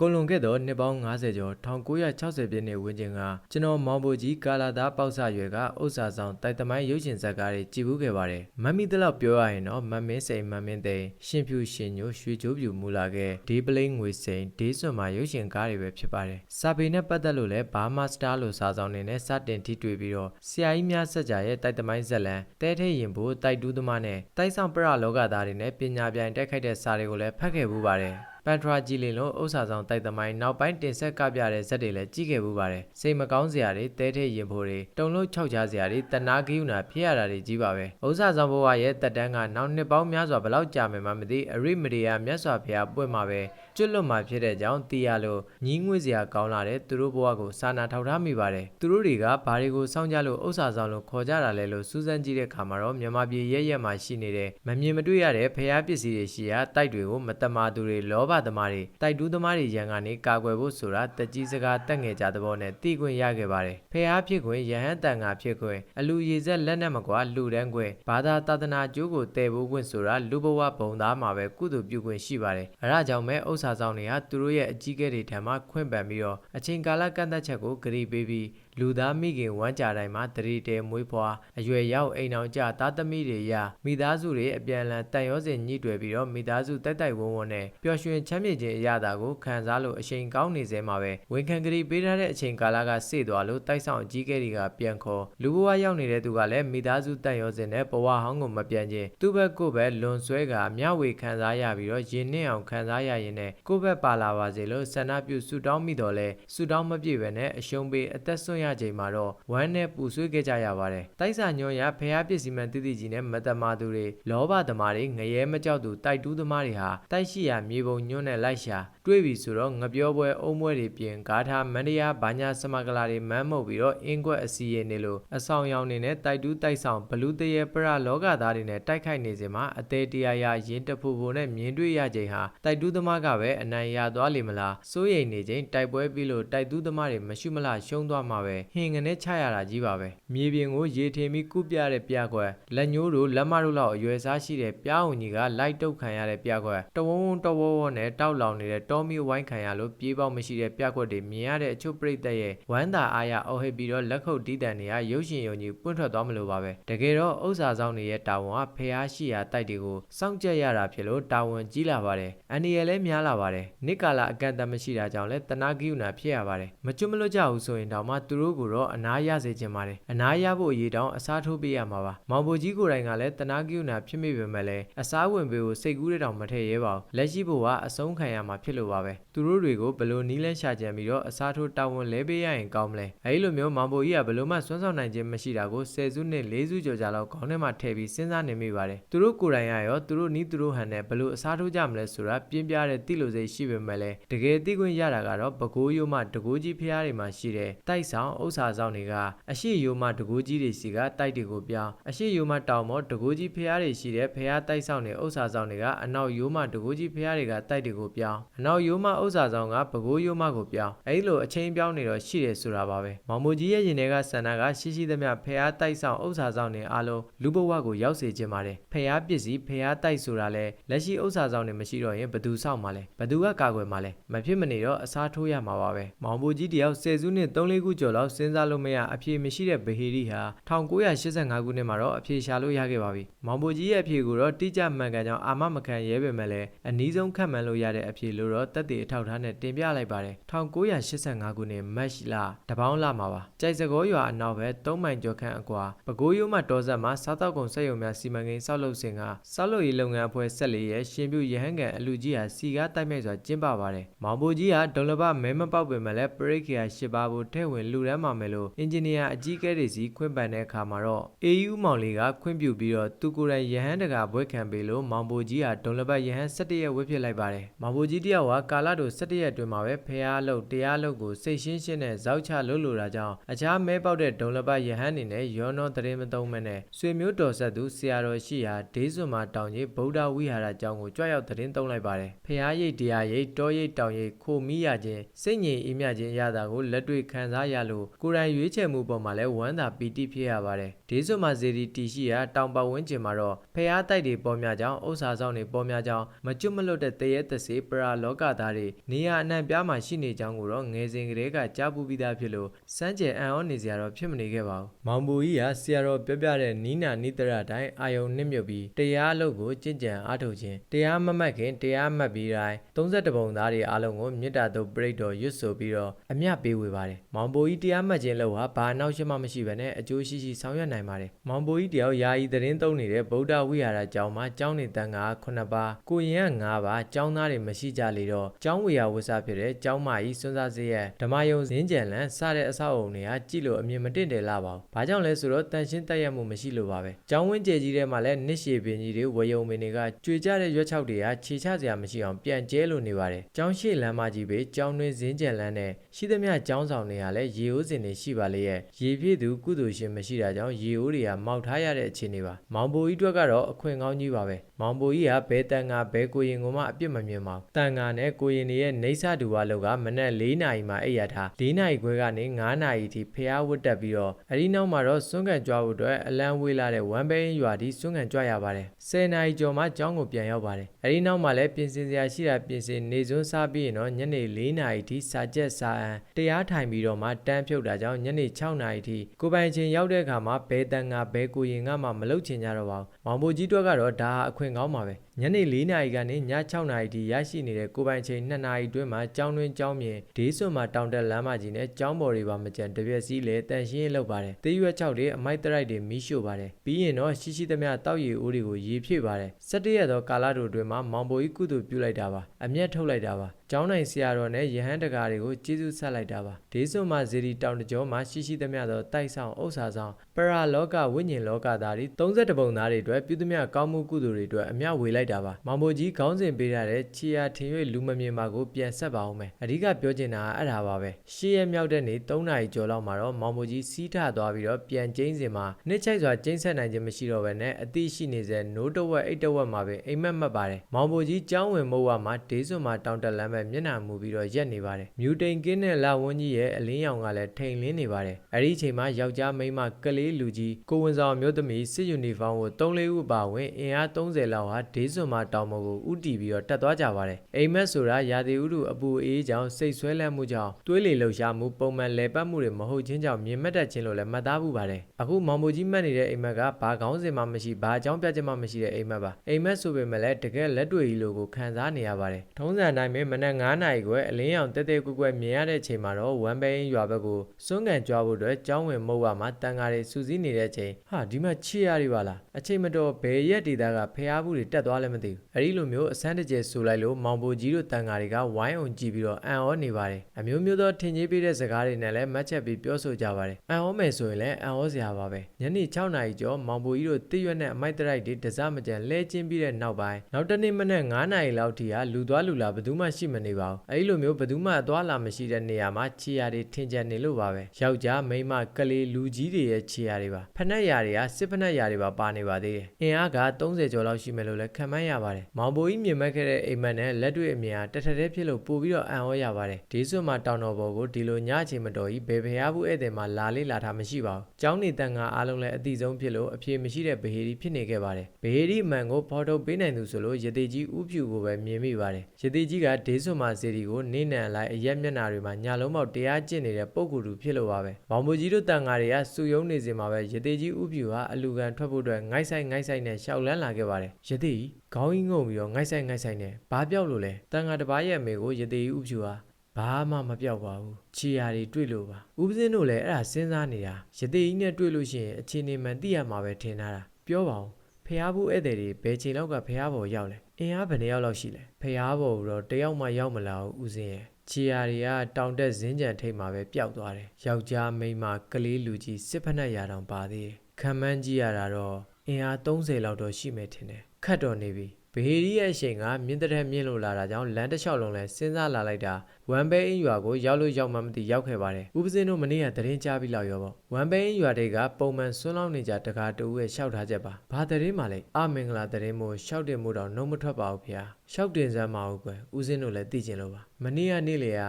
ကိုလွန်ခဲ့သောနှစ်ပေါင်း90ကျော်1960ပြည့်နှစ်ဝန်းကျင်ကကျွန်တော်မောင်ပိုကြီးကာလာသားပေါက်ဆရွယ်ကဥစ္စာဆောင်တိုက်သမိုင်းရုပ်ရှင်ဇာတ်ကားတွေကြည့်ဘူးခဲ့ပါတယ်မတ်မီတလောက်ပြောရရင်တော့မတ်မင်းစိန်မတ်မင်းသိန်ရှင်ဖြူရှင်ညိုရွှေချိုးပြူမူလာခဲ့ဒေးပလိန်ငွေစိန်ဒေးစွန်မှာရုပ်ရှင်ကားတွေပဲဖြစ်ပါတယ်စာပေနဲ့ပတ်သက်လို့လည်းဘာမစတာလို့စာဆောင်နေနဲ့စတင်ထိတွေ့ပြီးတော့ဆရာကြီးများဆက်ကြရဲ့တိုက်သမိုင်းဇက်လန်တဲထဲရင်ဖို့တိုက်တူးသမားနဲ့တိုက်ဆောင်ပရလောကသားတွေနဲ့ပညာပြိုင်တက်ခိုက်တဲ့စာတွေကိုလည်းဖတ်ခဲ့ဘူးပါတယ် ပန်ထရာကြည်လင်လို့ဥစ္စာဆောင်တိုက်သမိုင်းနောက်ပိုင်းတင်ဆက်ကပြတဲ့ဇက်တွေလည်းကြည့်ခဲ့ဘူးပါတယ်စိတ်မကောင်းစရာတွေတဲထဲရင်ဖို့တွေတုံလို့ခြောက်ချစရာတွေတနာဂိယူနာဖြစ်ရတာတွေကြီးပါပဲဥစ္စာဆောင်ဘဝရဲ့တက်တန်းကနောက်နှစ်ပေါင်းများစွာဘယ်လောက်ကြာမယ်မှမသိအရိမရိယာမြတ်စွာဘုရားပွင့်မှာပဲကျွတ်လွတ်မှာဖြစ်တဲ့ကြောင်းသိရလို့ညီးငွေ့စရာကောင်းလာတဲ့သူတို့ဘဝကိုစာနာထောက်ထားမိပါတယ်သူတို့တွေကဘာတွေကိုစောင့်ကြလို့ဥစ္စာဆောင်လို့ခေါ်ကြတာလဲလို့စူးစမ်းကြည့်တဲ့အခါမှာတော့မြန်မာပြည်ရဲ့ရက်မှာရှိနေတဲ့မမြင်မတွေ့ရတဲ့ဖျားပစ္စည်းတွေရှိရာတိုက်တွေကိုမတမာသူတွေလောဘသမားတွေတိုက်တူးသမားတွေရန်ကနေကာကွယ်ဖို့ဆိုတာတက်ကြီးစကားတက်ငယ်ကြတဲ့ဘောနဲ့တည်ခွင့်ရခဲ့ပါတယ်ဖျားဖြစ်ခွင့်ရဟန်းတန်ငါဖြစ်ခွင့်အလူရည်ဆက်လက်နဲ့မကွာလူတန်းခွင့်ဘာသာတာသနာကျိုးကိုတည်ဖို့ခွင့်ဆိုတာလူဘဝဘုံသားမှာပဲကုသိုလ်ပြုခွင့်ရှိပါတယ်အဲဒါကြောင့်ပဲဥစ္စာဆောင်တွေကသူတို့ရဲ့အကြီးအကဲတွေထံမှခွင့်ပန်ပြီးတော့အချိန်ကာလကန့်သက်ချက်ကိုဂရီပေးပြီး လူသားမိခင်ဝမ်းကြတိုင်းမှာတရီတဲမွေးဖွားအရွယ်ရောက်အိမ်အောင်ကြသားသမီးတွေရမိသားစုတွေအပြန်အလှန်တန်ရောစင်ညှိတွယ်ပြီးတော့မိသားစုတိုက်တိုက်ဝုန်းဝန်းနဲ့ပျော်ရွှင်ချမ်းမြေ့ခြင်းအရာတာကိုခံစားလို့အချိန်ကောင်းနေစေမှာပဲဝန်ခံကလေးပေးထားတဲ့အချိန်ကာလကစေ့သွားလို့တိုက်ဆောင်အကြီးကဲတွေကပြန်ခေါ်လူဘဝရောက်နေတဲ့သူကလည်းမိသားစုတန်ရောစင်နဲ့ဘဝဟောင်းကိုမပြန်ခြင်းသူ့ဘက်ကိုယ်ပဲလွန်ဆွဲကမျှဝေခံစားရပြီးတော့ရင်နှင်းအောင်ခံစားရရင်နဲ့ကိုယ့်ဘက်ပါလာပါစေလို့ဆန္ဒပြုဆုတောင်းမိတော့လဲဆုတောင်းမပြည့်ပဲနဲ့အရှုံးပေးအသက်ဆွန့်ရချိန်မှာတော့ဝမ်းနဲ့ပူဆွေးခဲ့ကြရပါတယ်။တိုက်စာညွန်ရဖျားပစ္စည်းမှန်တိတိကြီးနဲ့မတမာသူတွေလောဘသမားတွေငရဲမကြောက်သူတိုက်တူးသမားတွေဟာတိုက်ရှိရာမြေပုံညွန့်နဲ့လိုက်ရှာ တွေးပြီဆိုတော့ငပြောပွဲအုံမွဲတွေပြင်ဂါထာမန္တရာဘာညာစမကလာတွေမမ်းမှုတ်ပြီးတော့အင်းကွက်အစီရင်နေလို့အဆောင်ရောင်နေနဲ့တိုက်တူးတိုက်ဆောင်ဘလူးတရေပရလောကသားတွေနဲ့တိုက်ခိုက်နေစဉ်မှာအသေးတရားရရင်တဖူဖူနဲ့မြင်တွေ့ရချိန်ဟာတိုက်တူးသမားကပဲအနိုင်ရသွားလိမ့်မလားစိုးရိမ်နေချိန်တိုက်ပွဲပြီးလို့တိုက်တူးသမားတွေမရှိမလားရှုံးသွားမှာပဲဟင်ငနဲ့ချရတာကြီးပါပဲမြေပြင်ကိုရေထင်ပြီးကုပြတဲ့ပြကွက်လက်ညိုးတို့လက်မတို့လောက်အရွယ်စားရှိတဲ့ပြားုံကြီးကလိုက်တုတ်ခံရတဲ့ပြကွက်တဝုံဝုံတဝဝဝနဲ့တောက်လောင်နေတဲ့တောမီဝိုင်းခံရလို့ပြေးပေါက်မရှိတဲ့ပြကွက်တွေမြင်ရတဲ့အချို့ပြိတ္တရဲ့ဝမ်းသာအားရအော်ဟစ်ပြီးတော့လက်ခုပ်တီးတန်တွေကရုပ်ရှင်ယုံကြည်ပွင့်ထွက်သွားမလို့ပါပဲတကယ်တော့ဥစ္စာဆောင်တွေရဲ့တာဝန်ကဖျားရှိရာတိုက်တွေကိုစောင့်ကြက်ရတာဖြစ်လို့တာဝန်ကြီးလာပါတယ်အန်ဒီရဲ့လည်းများလာပါတယ်နိကာလာအကန့်အသတ်မရှိတာကြောင့်လဲတနာကိယူနာဖြစ်ရပါတယ်မကျွတ်မလွတ်ကြဘူးဆိုရင်တောင်မှသူတို့ကိုတော့အနာရစေချင်ပါတယ်အနာရဖို့အရေးတောင်အစားထိုးပေးရမှာပါမောင်ဘိုကြီးကိုယ်တိုင်ကလည်းတနာကိယူနာဖြစ်မိပေမဲ့လည်းအစားဝင်ပေးကိုစိတ်ကူးတဲ့တောင်မထည့်ရဲပါဘူးလက်ရှိဘိုကအဆုံးခံရမှာဖြစ်လို့ပါပဲသူတို့တွေကိုဘယ်လိုနီးလဲရှာကြံပြီးတော့အစားထိုးတာဝန်လဲပေးရရင်ကောင်းမလဲအဲဒီလိုမျိုးမောင်ဘိုကြီးကဘယ်လိုမှစွမ်းဆောင်နိုင်ခြင်းမရှိတာကိုဆယ်စုနှစ်လေးစုကျော်ကြာလောက်ခေါင်းထဲမှာထည့်ပြီးစဉ်းစားနေမိပါတယ်သူတို့ကိုယ်တိုင်ကရောသူတို့နီးသူတို့ဟန်နဲ့ဘယ်လိုအစားထိုးကြမလဲဆိုတာပြင်းပြတဲ့တိလိုစိတ်ရှိပေမဲ့လည်းတကယ်သိခွင့်ရတာကတော့ပဲခူးရိုးမှတကူးကြီးဖျားတွေမှာရှိတဲ့တိုက်ဆောင်ဥစ္စာဆောင်တွေကအရှိရိုးမှတကူးကြီးတွေစီကတိုက်တွေကိုပြောင်းအရှိရိုးမှတောင်မောတကူးကြီးဖျားတွေရှိတဲ့ဖျားတိုက်ဆောင်တွေဥစ္စာဆောင်တွေကအနောက်ရိုးမှတကူးကြီးဖျားတွေကတိုက်တွေကိုပြောင်းအနောက်ရိုးမှဥစ္စာဆောင်ကပဲခူးရိုးမှကိုပြောင်းအဲဒီလိုအချင်းပြောင်းနေတော့ရှိတယ်ဆိုတာပါပဲမောင်မိုကြီးရဲ့ရင်ထဲကဆန္ဒကရှိရှိသမျှဖျားတိုက်ဆောင်ဥစ္စာဆောင်တွေအားလုံးလူဘဝကိုရောက်စေခြင်းပါတယ်ဖျားပစ္စည်းဖျားတိုက်ဆိုတာလဲလက်ရှိဥစ္စာဆောင်တွေမရှိတော့ရင်ဘသူဆောက်မှာလဲဘသူကကာကွယ်မှာလဲမဖြစ်မနေတော့အစားထိုးရမှာပါပဲမောင်ဘိုကြီးတယောက်ဆယ်စုနှစ်3-4ခုကျော်လောက်စဉ်းစားလို့မရအဖြေမရှိတဲ့ဗဟီရီဟာ1985ခုနှစ်မှာတော့အဖြေရှာလို့ရခဲ့ပါပြီမောင်ဘိုကြီးရဲ့အဖြေကိုတော့တိကျမှန်ကန်ကြောင်းအာမမခံရဲပေမဲ့လည်းအနည်းဆုံးခန့်မှန်းလို့ရတဲ့အဖြေလို့တော့တက်တည်အထောက်ထားနဲ့တင်ပြလိုက်ပါတယ်1985ခုနှစ်မတ်လတပေါင်းလမှာပါကြိုက်စကောရွာအနောက်ဘက်3မိုင်ကျော်ခန့်အကွာပဲခူးရိုးမှတော်ဆက်မှာစားတောက်ကုန်စက်ရုံများစီမံကိန်းဆောက်လုပ်စဉ်ကဆောက်လုပ်ရေးလုပ်ငန်းအဖွဲ့ဆက်လေးရဲ့ရှင်ပြုရဟန်းကန်အလူကြီးဟာစီကားတိုက်မဲ့စွာကျင်းပပါတယ်မောင်ဘိုကြီးဟာဒေါ်လဘမဲမပေါက်ပေမဲ့လည်းပရိခေယရှစ်ပါးကိုထဲ့ဝင်လူရမ်းမှာမယ်လို့အင်ဂျင်နီယာအကြီးအကဲတွေစီခွင့်ပန်တဲ့အခါမှာတော့ AU မောင်လေးကခွင့်ပြုပြီးတော့သူကိုယ်တိုင်ရဟန်းတကာဘွဲခံပေးလို့မောင်ဘိုကြီးဟာဒေါ်လဘရဟန်း17ရက်ဝတ်ဖြစ်လိုက်ပါတယ်မောင်ဘိုကြီးတယောက်ကကာလာတို့17ရက်အတွင်းမှာပဲဖះအလုပ်တရားလုပ်ကိုစိတ်ရှင်းရှင်းနဲ့ဇောက်ချလုပ်လိုတာကြောင့်အခြားမဲပေါက်တဲ့ဒေါ်လဘရဟန်းအနေနဲ့ရောနောသတင်းမသုံးမနဲ့ဆွေမျိုးတော်ဆက်သူဆရာတော်ရှိရာဒေးစွန်မှာတောင်ကြီးဗုဒ္ဓဝိဟာရကျောင်းကိုကြွရောက်သတင်းသုံးလိုက်ပါတယ်ဖះရိတ်တရားရိတ်တောရိတ်တောင်ရိတ်ခိုမိရခြင်းစိတ်ငြိမ်အေးမြခြင်းရတာကိုလက်တွေ့ခံစားရလို့ကိုယ်တိုင်ရွေးချယ်မှုပေါ်မှာလည်းဝမ်းသာပီတိဖြစ်ရပါတယ်ဒေးစွန်မှာဇေဒီတီရှိရာတောင်ပတ်ဝန်းကျင်မှာတော့ဖះတိုက်တွေပေါ်များကြောင်းဥစ္စာဆောင်တွေပေါ်များကြောင်းမကျွတ်မလွတ်တဲ့တရေတစေပရာလောလောကသားတွေနေရာအနှံ့ပြားမှာရှိနေကြောင်းကိုတော့ငယ်စဉ်ကတည်းကကြားပူးပြီးသားဖြစ်လို့စမ်းကြယ်အံ့ဩနေစရာတော့ဖြစ်မနေခဲ့ပါဘူး။မောင်ပူကြီးကဆရာတော်ပြောပြတဲ့နီးနာနိတရအတိုင်းအာယုံနှစ်မြုပ်ပြီးတရားအလုပ်ကိုကြင်ကြံအားထုတ်ခြင်းတရားမမှတ်ခင်တရားမှတ်ပြီးတိုင်း32ပုံသားတွေအားလုံးကိုမေတ္တာတို့ပြိတ္တော်ရွတ်ဆိုပြီးတော့အမျှပေးဝေပါတယ်။မောင်ပူကြီးတရားမှတ်ခြင်းလို့ဟာဘာအနောက်ရှမှမရှိဘဲနဲ့အကျိုးရှိရှိဆောင်ရွက်နိုင်ပါတယ်။မောင်ပူကြီးတယောက်ယာယီသတင်းသုံးနေတဲ့ဗုဒ္ဓဝိဟာရကျောင်းမှာကျောင်းနေတန်ခါ9ပါးကိုရင်က9ပါးကျောင်းသားတွေမရှိကြလေတော့ကျောင်းဝေယဝဆဖြစ်တဲ့ကျောင်းမကြီးစွန်းစားစေးရဲ့ဓမ္မယုံဇင်းကြံလန်စတဲ့အဆောက်အုံတွေကကြည့်လို့အမြင်မတင့်တယ်လားပါဘူး။ဘာကြောင့်လဲဆိုတော့တန်ရှင်းတက်ရမှုမရှိလို့ပါပဲ။ကျောင်းဝင်းကျဲကြီးထဲမှာလည်းနစ်ရှည်ပင်ကြီးတွေဝယုံပင်တွေကကြွေကြတဲ့ရွက်ချောက်တွေကခြေချစရာမရှိအောင်ပြန်ကျဲလို့နေပါတယ်။ကျောင်းရှိလမ်းမကြီးပဲကျောင်းတွင်းဇင်းကြံလန်နဲ့ရှိသမျှကျောင်းဆောင်တွေကလည်းရေအိုးစင်တွေရှိပါလေရဲ့။ရေပြည့်သူကုသိုလ်ရှင်မရှိတာကြောင့်ရေအိုးတွေကမောက်ထားရတဲ့အခြေအနေပါ။မောင်ဘိုကြီးအတွက်ကတော့အခွင့်ကောင်းကြီးပါပဲ။မောင်ဘိုကြီးကဘဲတန်ကဘဲကိုရင်ကိုမှအပြစ်မမြင်ပါဘူး။တန်ကနဲ့ကိုရင်တွေရဲ့နေဆတူဝါလောက်ကမနက်၄နာရီမှအိပ်ရထား၄နာရီခွဲကနေ9နာရီထိဖျားဝတ်တက်ပြီးတော့အဒီနောက်မှာတော့စွန့်ကန်ကြွားဖို့အတွက်အလံဝေးလာတဲ့ဝမ်ဘဲရင်ရွာထိစွန့်ကန်ကြွားရပါတယ်။10နာရီကျော်မှကျောင်းကိုပြန်ရောက်ပါတယ်။အဒီနောက်မှာလည်းပြင်ဆင်စရာရှိတာပြင်ဆင်နေစွန်းစားပြီးရင်တော့ညနေ4နာရီထိစာချက်စာအံတရားထိုင်ပြီးတော့မှတန်းဖြုတ်တာကြောင့်ညနေ6နာရီထိကိုပိုင်ချင်းရောက်တဲ့အခါမှာဘဲတန်ကဘဲကိုရင်ကမှမလုတ်ချင်ကြတော့ပါဘူး။မောင်ဘိုကြီးတွက်ကတော့ဒါဟာအခွင့်ကောင်းပါပဲ။ ညနေ4နာရီကနေည6နာရီထိရရှိနေတဲ့ကိုပိုင်ချိန်2နာရီတွင်းမှာကျောင်းတွင်းကျောင်းမြင်ဒေးစွန်မှာတောင်တက်လမ်းမကြီးနဲ့ကျောင်းပေါ်တွေပါမကြံတပြက်စီးလေတန်ရှင်းလောက်ပါတယ်။တေးရွက်6တွေအမိုက်တရိုက်တွေမီးရှို့ပါတယ်။ပြီးရင်တော့ရှိရှိသမျှတောက်ရည်အိုးတွေကိုရေဖြည့်ပါတယ်။17ရက်သောကာလတို့တွင်မှာမောင်ဘိုကြီးကုသိုလ်ပြုလိုက်တာပါ။အမျက်ထုတ်လိုက်တာပါ။ကျောင်းနိုင်ဆရာတော်နဲ့ယဟန်တကာတွေကိုကျေးဇူးဆက်လိုက်တာပါ။ဒေးစွန်မှာဇေဒီတောင်တကြောမှာရှိရှိသမျှသောတိုက်ဆောင်ဥစ္စာဆောင်ပရာလောကဝိညာဉ်လောကသားတွေ32ပုံသားတွေအတွက်ပြုသမျှကောင်းမှုကုသိုလ်တွေအတွက်အမျှဝေလိုက်တာပါ။မောင်ဘိုကြီးခေါင်းစဉ်ပေးထားတဲ့ချီယာထင်၍လူမမြင်ပါကိုပြန်ဆက်ပါအောင်မယ်အဓိကပြောချင်တာကအဲ့ဒါပါပဲရှေ့ရက်မြောက်တဲ့နေ့3နာရီကျော်လောက်မှာတော့မောင်ဘိုကြီးစီးထသွားပြီးတော့ပြန်ကျင်းစင်မှာနှစ်ချိုက်စွာကျင်းဆက်နိုင်ခြင်းမရှိတော့ဘဲနဲ့အသိရှိနေစေနိုးတဝက်အိတ်တဝက်မှာပဲအိမ်မက်မှတ်ပါတယ်မောင်ဘိုကြီးကျောင်းဝင်မိုးဝမှာဒေးစွန်မှာတောင်တက်လမ်းပဲမျက်နှာမူပြီးတော့ရက်နေပါတယ်မြူတိန်ကင်းနဲ့လာဝန်းကြီးရဲ့အလင်းရောင်ကလည်းထိန်လင်းနေပါတယ်အဲ့ဒီအချိန်မှာယောက်ျားမိန်းမကလေးလူကြီးကိုဝန်ဆောင်မျိုးသမီးစစ်ယူနီဖောင်းကို3-4ဦးပါဝင်အင်အား30လောက်ဟာဒေးစွန်မှာတောင်ပေါ်ကိုဥတီပြီးတော့တက်သွားကြပါတယ်အိမ်မက်ဆိုတာရာသီဥတုအပူအေးကြောင့်စိတ်ဆွဲလန့်မှုကြောင့်တွေးလေလှုပ်ရှားမှုပုံမှန်လဲပတ်မှုတွေမဟုတ်ခြင်းကြောင့်မြင်မက်တတ်ခြင်းလို့လည်းမှတ်သားမှုပါတယ်အခုမောင်မိုကြီးမှတ်နေတဲ့အိမ်မက်ကဘာကောင်းစင်မှမရှိဘာအကြောင်းပြချက်မှမရှိတဲ့အိမ်မက်ပါအိမ်မက်ဆိုပေမဲ့လည်းတကယ်လက်တွေ့ကြီးလိုကိုခံစားနေရပါတယ်ထုံးစံအတိုင်းပဲမနက်9နာရီခွဲအလင်းရောင်တဲတဲကွက်ကွက်မြင်ရတဲ့အချိန်မှာတော့ဝမ်ဘဲရင်ရွာဘက်ကိုစွန့်ကန်ကြွားဖို့အတွက်ကျောင်းဝင်မုတ်ဝါမှာတန်ဃာတွေစူးစီးနေတဲ့အချိန်ဟာဒီမှာချီရတွေပါလားအချိန်မတော်ဘယ်ရက်ဒေတာကဖျားဘူးတွေတက်သွားလဲမသိဘူးအဲဒီလိုမျိုးအစမ်းတကျဆိုလိုက်လို့မောင်ဘိုကြီးတို့တန်ဃာတွေကဝိုင်းအောင်ကြည့်ပြီးတော့အံ့ဩနေပါတယ်အမျိုးမျိုးသောထင်ကြီးပေးတဲ့စကားတွေနဲ့လည်းမတ်ချက်ပြီးပြောဆိုကြပါတယ်အံ့ဩမယ်ဆိုရင်လည်းအံ့ဩစရာပါပဲညနေ6နာရီကျော်မောင်ဘိုကြီးတို့တည့်ရွက်နဲ့အမိုက်တရိုက်တွေတစားမကြံလဲကျင်းပြီးတဲ့နောက်ပိုင်းနောက်တနေ့မနက်9နာရီလောက်ထိဟာလူသွားလူလာဘယ်သူမှရှိမနေပါဘူးအဲဒီလိုမျိုးဘယ်သူမှအသွားလာမရှိတဲ့နေရာမှာခြေရာတွေထင်ကြံနေလို့ပါပဲယောက်ျားမိန်းမကလေးလူကြီးတွေရဲ့ခြေရာတွေပါဖက်နှက်ရာတွေကစစ်ဖက်နှက်ရာတွေပါပါနေပါသေးတယ်အင်အားက30ကျော်လောက်ရှိမယ်လို့လည်းခံမှန်းရပါတယ်မောင်ဘိုကြီးမြင်မဲ့ခဲ့တဲ့အိမ်မက်နဲ့လက်တွေ့အမြင်ဟာတထထဲဖြစ်လို့ပို့ပြီးတော့အံ့ဩရပါတယ်ဒေးစွန်မှာတောင်တော်ဘော်ကိုဒီလိုညအချိန်မတော်ကြီးဘယ်ဖျားဘူးဧည့်သည်မှာလာလေးလာထားမရှိပါဘူးကျောင်းနေတန်ငါအားလုံးလည်းအတိဆုံးဖြစ်လို့အပြေမရှိတဲ့ဗဟေဒီဖြစ်နေခဲ့ပါတယ်ဗဟေဒီမန်ကိုဖော်ထုတ်ပေးနိုင်သူဆိုလို့ရသေးကြီးဥဖြူကိုပဲမြင်မိပါတယ်ရသေးကြီးကဒေးစွန်မှာစေဒီကိုနေနံလိုက်အရက်မျက်နာတွေမှာညာလုံးပေါက်တရားကျင့်နေတဲ့ပုံကူတူဖြစ်လို့ပါပဲမောင်မကြီးတို့တန်ငါတွေကစူယုံနေစင်မှာပဲရသေးကြီးဥဖြူဟာအလူကန်ထွက်ဖို့အတွက်ငိုက်ဆိုင်ငိုက်ဆိုင်နဲ့ရှောက်လန်းလာခဲ့ပါတယ်ရသေးခေါင်းကြီးငုံပြီးတော့ငိုက်ဆိုင်ငိုက်ဆိုင်နဲ့ဘာပြောက်လို့လဲတန်ငါတစ်ပါးရဲ့အမေကိုရသေးကြီးဥဖြူဟာဘာမှမပြောက်ပါဘူးခြေရာတွေတွေ့လို့ပါဥပစင်းတို့လည်းအဲ့ဒါစဉ်းစားနေတာရသေးကြီးနဲ့တွေ့လို့ရှိရင်အခြေအနေမှန်သိရမှာပဲထင်ထားတာပြောပါဦး ဖះဘူးဧည့်သည်တွေဘယ်ချိန်လောက်ကဖះဘော်ရောက်လဲအင်အားဘယ်နှယောက်လောက်ရှိလဲဖះဘော်တော့တယောက်မှရောက်မလာဘူးဦးစင်းရဲ့ချီယာတွေကတောင်တက်ဇင်းကြံထိတ်မှာပဲပျောက်သွားတယ်ယောက်ျားမိန်းမကလေးလူကြီးစစ်ဖက်နှက်ရာတောင်ပါသေးတယ်ခံမှန်းကြည့်ရတာတော့အင်အား30လောက်တော့ရှိမယ်ထင်တယ်ခတ်တော်နေပြီ ဗဟေရီရဲ့အချိန်ကမြင့်တဲ့မြင့်လို့လာတာကြောင့်လမ်းတစ်လျှောက်လုံးလဲစဉ်းစားလာလိုက်တာဝမ်ဘဲအင်းရွာကိုရောက်လို့ရောက်မှမသိရောက်ခဲ့ပါတယ်ဥပစင်းတို့မနေ့ကသတင်းကြားပြီးလောက်ရောပေါ့ဝမ်ဘဲအင်းရွာတွေကပုံမှန်ဆွန်းလောင်းနေကြတကားတူရဲ့ရှောက်ထားချက်ပါဘာသတင်းမှလဲအမင်္ဂလာသတင်းမို့ရှောက်တင်မှုတော့နှုံးမထွက်ပါဘူးဖေ။ရှောက်တင်စမ်းမအောင်ကွယ်ဥစင်းတို့လည်းသိကျင်လို့ပါမနေ့ကနေ့လေက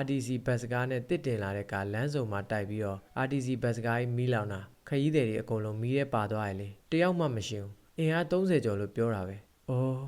RTC ဘတ်စကားနဲ့တစ်တင်လာတဲ့ကလမ်းစုံမှာတိုက်ပြီးတော့ RTC ဘတ်စကားကြီးမီးလောင်တာခရီးသည်တွေအကုန်လုံးမီးရဲပါသွားရလေတယောက်မှမရှိဘူးအင်အား30ကျော်လို့ပြောတာပဲ။ အော်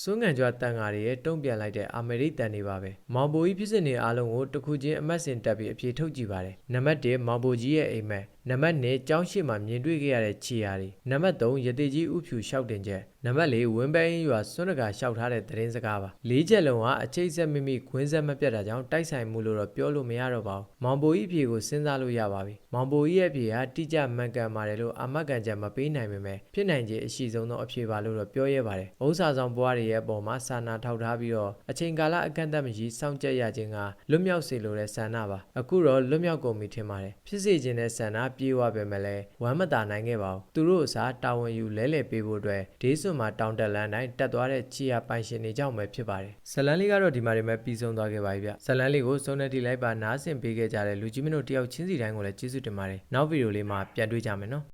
စွန်းငံကြွတန်ဃာတွေရဲ့တုံ့ပြန်လိုက်တဲ့အာမေရိတန်တွေပါပဲမောင်ဘိုကြီးဖြစ်စဉ်တွေအားလုံးကိုတစ်ခုချင်းအမတ်စင်တက်ပြီးအပြေထုတ်ကြည့်ပါတယ်နံပါတ်1မောင်ဘိုကြီးရဲ့အိမ်မက် နံပါတ်2ကျောင်းရှိမှမြင်တွေ့ခဲ့ရတဲ့ခြေရာတွေနံပါတ်3ရတေကြီးဥဖြူလျှောက်တင်ချက်နံပါတ်4ဝင်းပန်းရွာစွန်းတကာလျှောက်ထားတဲ့သတင်းစကားပါလေးချက်လုံးကအချိတ်ဆက်မိမိခွင်းဆက်မပြတ်တာကြောင့်တိုက်ဆိုင်မှုလို့တော့ပြောလို့မရတော့ပါဘူးမောင်ဘိုကြီးအဖြေကိုစဉ်းစားလို့ရပါပြီမောင်ဘိုကြီးရဲ့အဖြေဟာတိကျမှန်ကန်ပါတယ်လို့အာမခံချက်မပေးနိုင်ပေမဲ့ဖြစ်နိုင်ခြေအရှိဆုံးသောအဖြေပါလို့တော့ပြောရပါတယ်ဥစ္စာဆောင်ဘွားတွေရဲ့အပေါ်မှာစာနာထောက်ထားပြီးတော့အချိန်ကာလအကန့်အသတ်မရှိစောင့်ကြပ်ရခြင်းကလွတ်မြောက်စေလိုတဲ့ဆန္ဒပါအခုတော့လွတ်မြောက်ကုန်ပြီထင်ပါတယ်ဖြစ်စေခြင်းတဲ့ဆန္ဒပြေဝပဲမဲ့လဲဝမ်းမတာနိုင်ခဲ့ပါဘူးသူတို့အစားတာဝန်ယူလဲလှယ်ပေးဖို့အတွက်ဒေးစွန်မှာတောင်းတက်လန်းတိုင်းတက်သွားတဲ့ချီယာပိုင်ရှင်တွေကြောင့်ပဲဖြစ်ပါတယ်ဇလန်းလေးကတော့ဒီမှာဒီမှာပြီးဆုံးသွားခဲ့ပါပြီဗျဇလန်းလေးကိုစုံနေတိလိုက်ပါနားဆင်ပေးခဲ့ကြတဲ့လူကြီးမင်းတို့တယောက်ချင်းစီတိုင်းကိုလည်းကျေးဇူးတင်ပါတယ်နောက်ဗီဒီယိုလေးမှာပြန်တွေ့ကြမယ်နော်